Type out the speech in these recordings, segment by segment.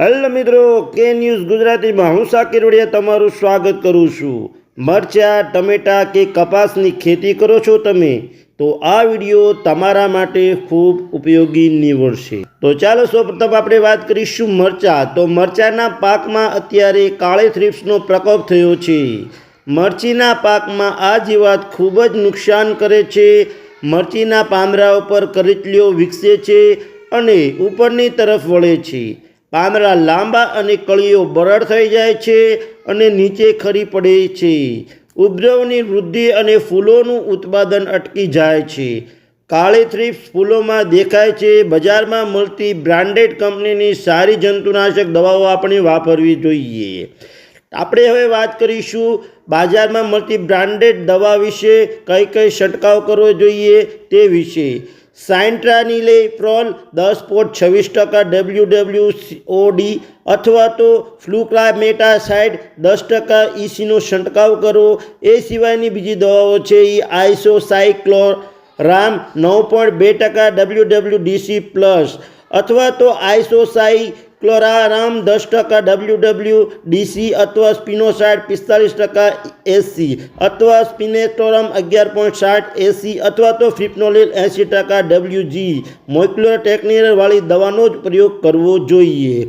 Hello મિત્રો, કે news ગુજરાતીમાં હું સાકિર વડિયા તમારું સ્વાગત કરું છું. મરચાં, ટમેટા કે કપાસની ખેતી કરો છો તમે, તો આ વીડિયો તમારા માટે ખૂબ ઉપયોગી નીવડશે. તો ચાલો સૌપ્રથમ આપણે વાત કરીશું મરચાં. તો મરચાંના પાકમાં અત્યારે કાળી થ્રીપ્સનો પ્રકોપ થયો છે. મરચીના પાકમાં આ જીવાત ખૂબ જ નુકસાન કરે છે. મરચીના પાંદરા ઉપર કરચલીઓ વિકસે છે અને ઉપરની તરફ વળે છે. પાંદડા લાંબા અને કળીઓ બરડ થઈ જાય છે અને નીચે ખરી પડે છે. ઉપદ્રવની વૃદ્ધિ અને ફૂલોનું ઉત્પાદન અટકી જાય છે. કાળી થ્રીપ્સ ફૂલોમાં દેખાય છે. બજારમાં મળતી બ્રાન્ડેડ કંપનીની સારી જંતુનાશક દવાઓ આપણે વાપરવી જોઈએ. આપણે હવે વાત કરીશું બજારમાં મળતી બ્રાન્ડેડ દવા વિશે. કઈ કઈ છંટકાવ કરવો જોઈએ તે વિશે. સાઇન્ટ્રાનિલે પ્રોલ દસ પોઈન્ટ છવ્વીસ ટકા ડબલ્યુ ડબલ્યુ ઓડી અથવા તો ફ્લુક્લામેટાસાઇડ દસ ટકા ઇસીનો છંટકાવ કરો. એ સિવાયની બીજી દવાઓ છે એ આઇસોસાઇક્લોરામ નવ પોઈન્ટ બે ટકા ડબલ્યુ ડબલ્યુ ડીસી પ્લસ અથવા તો આઇસોસાઈ ક્લોરારામ દસ ટકા ડબલ્યુ ડબલ્યુ, ડીસી અથવા સ્પિનોસાઇડ પિસ્તાલીસ ટકા એસી અથવા સ્પિનેટોરમ અગિયાર પોઈન્ટ સાઠ એસી અથવા તો ફિપ્નોલિલ એંસી ટકા ડબલ્યુજી. જી ટેકનિકલવાળી દવાનો જ પ્રયોગ કરવો જોઈએ.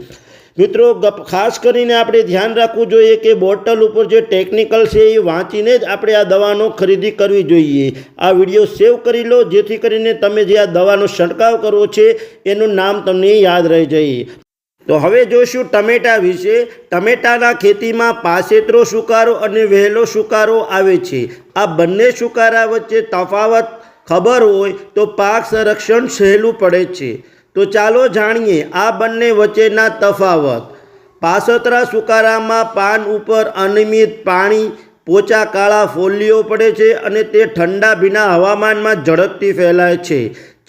મિત્રો ખાસ કરીને આપણે ધ્યાન રાખવું જોઈએ કે બોટલ ઉપર જે ટેકનિકલ છે એ વાંચીને જ આપણે આ દવાનો ખરીદી કરવી જોઈએ. આ વીડિયો સેવ કરી લો, જેથી કરીને તમે જે આ દવાનો છંટકાવ કરવો છે, એનું નામ તમને યાદ રહી જાય. તો હવે જોઈશું ટમેટા વિશે. ટમેટાના ખેતીમાં પાસેતરો સુકારો અને વહેલો સુકારો આવે છે. આ બંને સુકારા વચ્ચે તફાવત ખબર હોય તો પાક સંરક્ષણ સહેલું પડે છે. તો ચાલો જાણીએ આ બંને વચ્ચેના તફાવત. પાસતરા સુકારામાં પાન ઉપર અનિયમિત પાણી, પોચા કાળા ફોલ્લીઓ પડે છે અને તે ઠંડા ભીના હવામાનમાં ઝડપથી ફેલાય છે.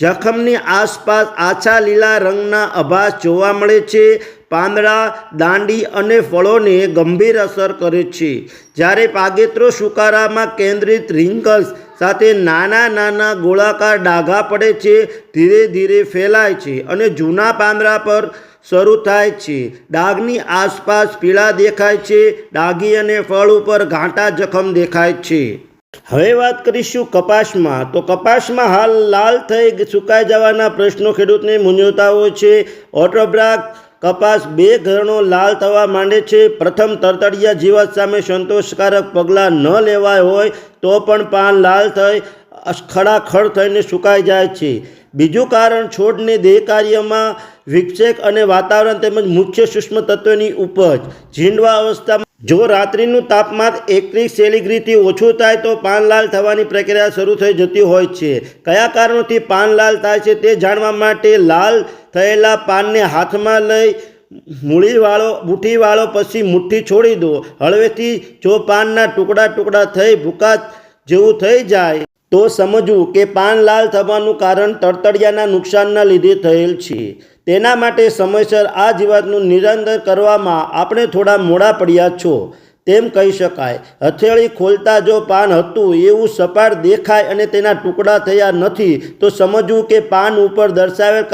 જખમની આસપાસ આછા લીલા રંગના આભાસ જોવા મળે છે. પાંદડા, દાંડી અને ફળોને ગંભીર અસર કરે છે. જ્યારે પાગેત્રો સુકારામાં કેન્દ્રિત રિંકલ્સ સાથે નાના નાના ગોળાકાર ડાઘા પડે છે, ધીરે ધીરે ફેલાય છે અને જૂના પાંદડા પર શરૂ થાય છે. ડાઘની આસપાસ પીળા દેખાય છે, ડાઘી અને ફળ ઉપર ઘાંટા જખમ દેખાય છે. હવે વાત કરીશું કપાસમાં. તો કપાસમાં હાલ લાલ થઈ સુકાઈ જવાના પ્રશ્નો ખેડૂતને મૂંઝવતાઓ છે. ઓટોબ્રાક કપાસ બે ઘરણો લાલ થવા માંડે છે. પ્રથમ તરતડિયા જીવાત સામે સંતોષકારક પગલાં ન લેવાય હોય તો પણ પાન લાલ થઈ ખડાખડ થઈને સુકાઈ જાય છે. બીજું કારણ છોડને દેહ કાર્યમાં વિક્ષેપ અને વાતાવરણ તેમજ મુખ્ય સૂક્ષ્મ તત્વોની ઉપજ. ઝીંડવા અવસ્થામાં જો રાત્રિનું તાપમાન એકત્રીસ સેલિગ્રીથી ઓછું થાય તો પાન લાલ થવાની પ્રક્રિયા શરૂ થઈ જતી હોય છે. કયા કારણોથી પાન લાલ થાય છે તે જાણવા માટે લાલ થયેલા પાનને હાથમાં લઈ મૂળીવાળો મુઠ્ઠીવાળો પછી મુઠ્ઠી છોડી દો. હળવેથી જો પાનના ટુકડા ટુકડા થઈ ભૂકા જેવું થઈ જાય તો સમજવું કે પાન લાલ થવાનું કારણ તડતડિયાના નુકસાનના લીધે થયેલ છે. તેના માટે સમયસર આ જીવાતનું નિરંતર કરવામાં આપણે થોડા મોડા પડ્યા છો. તેમ કહી શકાય, હથેળી ખોલતા જો પાન હતું, એવું સપાટ દેખાય અને તેના ટુકડા થયા નથી, તો સમજવું કે પાન ઉપર દર્શાવેલ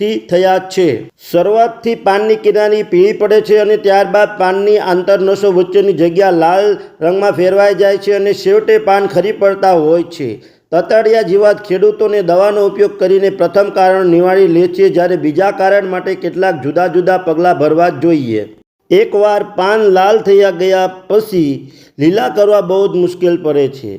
કારણથી થયા છે. શરૂઆતથી પાનની કિનારી પીળી પડે છે અને ત્યારબાદ પાનની આંતરનસો વચ્ચેની જગ્યા લાલ રંગમાં ફેરવાઈ જાય છે અને છેવટે પાન ખરી પડતા હોય છે. તતડિયા જીવાત ખેડૂતોને દવાનો ઉપયોગ કરીને પ્રથમ કારણ નિવાળી લે છે જ્યારે બીજા કારણ માટે કેટલાક જુદા જુદા પગલાં ભરવા જોઈએ. એકવાર પાન લાલ થયા ગયા પછી લીલા કરવા બહુ જ મુશ્કેલ પડે છે.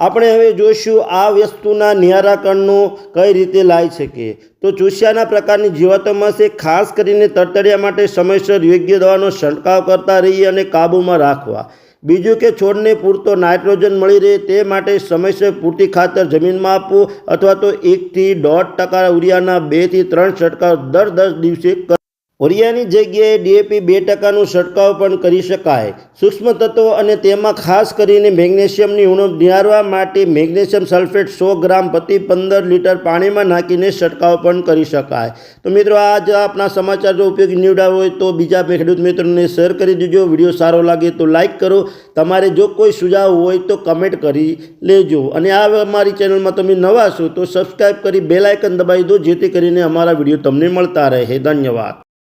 આપણે હવે જોઈશું આ વસ્તુના નિરાકરણનો કઈ રીતે લાવી શકીએ. તો ચૂસ્યાના પ્રકારની જીવાતોમાં છે, ખાસ કરીને તરતડિયા માટે સમયસર યોગ્ય દવાનો છંટકાવ કરતા રહીએ અને કાબૂમાં રાખવા. બીજું કે છોડને પૂરતો નાઇટ્રોજન મળી રહે તે માટે સમયસર પૂરતી ખાતર જમીનમાં આપવું અથવા તો એકથી દોઢ ટકા યુરિયાના બેથી ત્રણ છંટકાવ દર દસ દિવસે ઓરિયાની જગ્યાએ ડીએપી બે ટકાનું છંટકાવ પણ કરી શકાય. સૂક્ષ્મ તત્વો અને તેમાં ખાસ કરીને મેગ્નેશિયમની ઉણપ નિહારવા માટે મેગ્નેશિયમ સલ્ફેટ સો ગ્રામ પ્રતિ પંદર લીટર પાણીમાં નાખીને છંટકાવ પણ કરી શકાય. તો મિત્રો આ જ આપણા સમાચાર જો ઉપયોગી નીવડ્યા હોય તો બીજા ખેડૂત મિત્રોને શેર કરી દેજો. વીડિયો સારો લાગે તો લાઇક કરો. તમારે જો કોઈ સુઝાવ હોય તો કમેન્ટ કરી લેજો. અને આ અમારી ચેનલમાં તમે નવા છો તો સબસ્ક્રાઈબ કરી બેલ આઇકન દબાવી દો, જેથી કરીને અમારા વીડિયો તમને મળતા રહે. ધન્યવાદ.